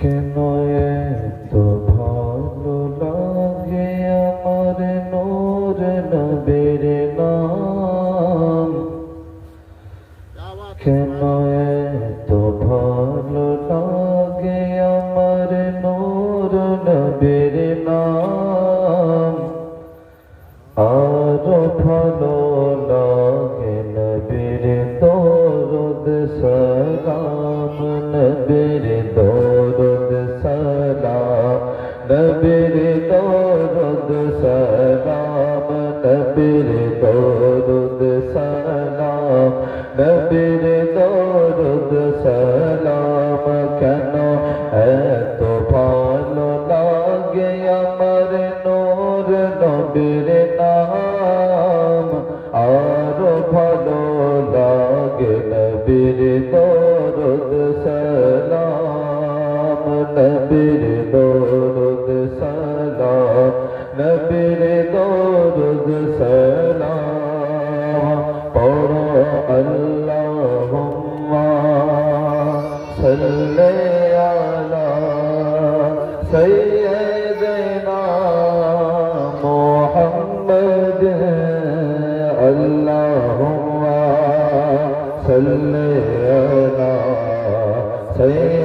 কেন এত ভালো লাগে আমার নূর নবীর নাম? কেন এত ভালো লাগে আমার নূর নবীর নাম? আরও ভালো লাগে নবীর দরদ সালাম, নবীর সালাম नबीरे दोरुद सलाम नबीरे दोरुद सलाम नबीरे दोरुद सलाम, कनो है तो भालो लागे अमर नूर नबीरे नाम और भालो लागे नबीरे दोरुद सलाम, नबीरे दो سلام پڑھو اللہم صلی علی سیدنا محمد اللہم صلی علی سیدنا